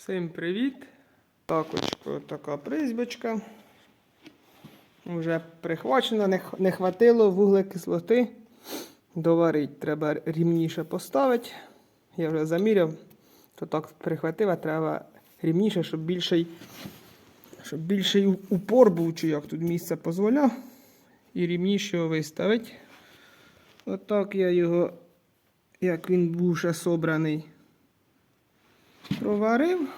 Всім привіт! Такочко, така призбочка. Вже прихвачена, не, не хватило вуглекислоти. Доварить треба рівніше поставити. Я вже заміряв, то так прихватив, треба рівніше, щоб більший, щоб більший упор був, чи як тут місце дозволяє. І рівніше його виставити. Отак я його, як він був ще собраний, проварив.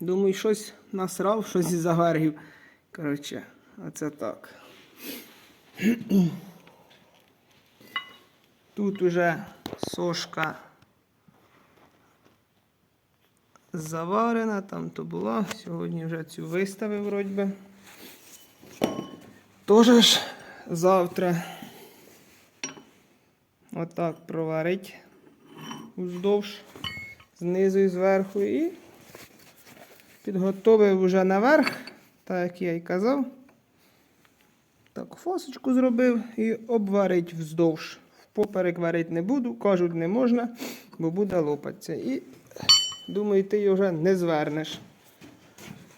Думаю, щось насрав, щось і загорів. Коротше, оце так. Тут уже сошка заварена, там то була. Сьогодні вже цю виставив вроді би. Тоже завтра отак проварить уздовж, знизу і зверху і підготовив вже наверх, так як я і казав. Так, фосочку зробив і обварить вздовж. Поперек варити не буду, кажуть, не можна, бо буде лопатися. І думаю, ти його вже не звернеш.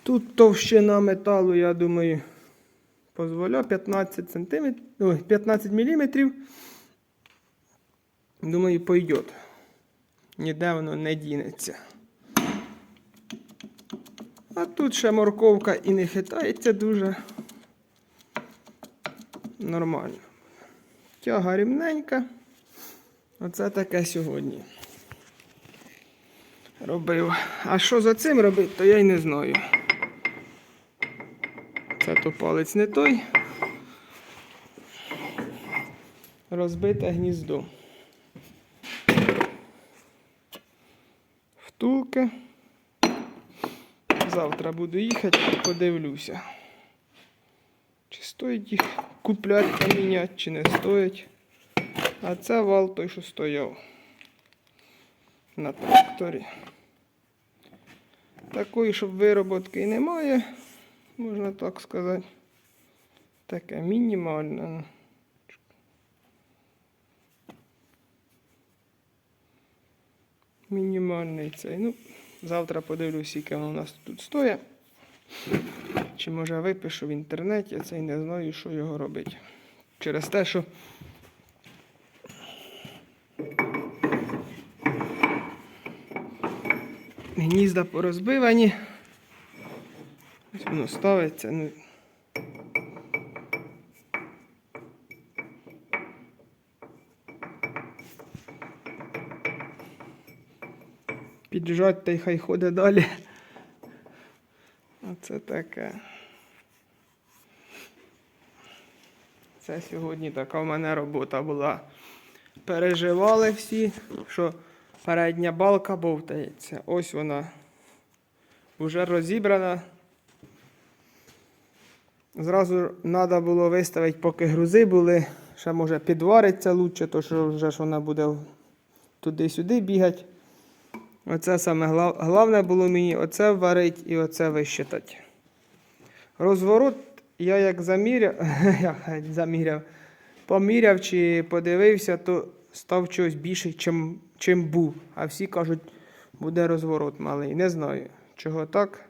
Тут товщина металу, я думаю, дозволяє 15 см, 15 мм. Думаю, пойдет. Ніде воно не дінеться. А тут ще морковка і не хитається дуже. Нормально. Тяга рівненька. Оце таке сьогодні. Робив. А що за цим робити, то я й не знаю. Це то палець не той. Розбите гніздо. Втулки. Завтра буду їхати, подивлюся. Чи стоїть їх купляти та міняти, чи не стоїть. А це вал той, що стояв на тракторі. Такої, щоб вироботки і немає, можна так сказати. Таке мінімальне. Мінімальний цей. Ну, завтра подивлюсь, воно у нас тут стоїть. Чи може випишу в інтернеті, це й не знаю, що його робити. Через те, що гнізда порозбивані. Ось воно ставиться. Ну. Піджать та й хай ходить далі. Оце таке. Це сьогодні така в мене робота була. Переживали всі, що передня балка бовтається. Ось вона вже розібрана. Зразу треба було виставити, поки грузи були. Ще може підвариться лучше, то що вже ж вона буде туди-сюди бігати. Оце саме глав... головне було мені оце варити і оце вищитати. Розворот я як заміряв, як заміряв, поміряв чи подивився, то став чогось більший, чим, чим був. А всі кажуть, буде розворот малий. Не знаю, чого так.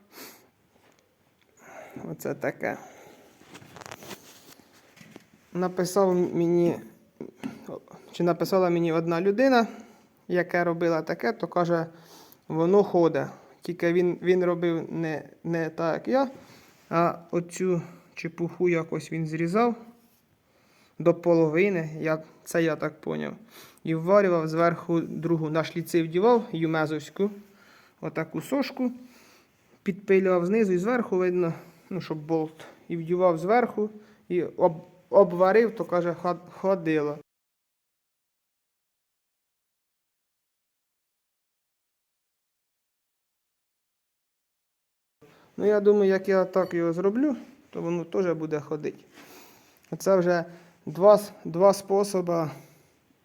Оце таке. Написав мені, чи написала мені одна людина, яка робила таке, то каже, воно ходить. Тільки він, він робив не, не так, як я, а оцю чепуху якось він зрізав до половини, я, це я так поняв. І вварював зверху другу на шліци вдівав, юмезовську, отаку сошку, підпилював знизу і зверху видно, ну, щоб болт. І вдівав зверху і об, обварив, то каже, ходило. Ну, я думаю, як я так його зроблю, то воно теж буде ходити. Це вже два, два способи.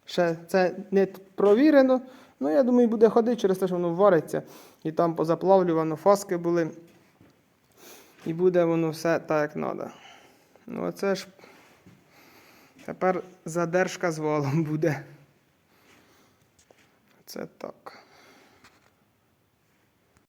Ще це не провірено. Ну, я думаю, буде ходити через те, що воно вариться. І там позаплавлювано, фаски були. І буде воно все так, як треба. Ну, а це ж тепер задержка з валом буде. Це так.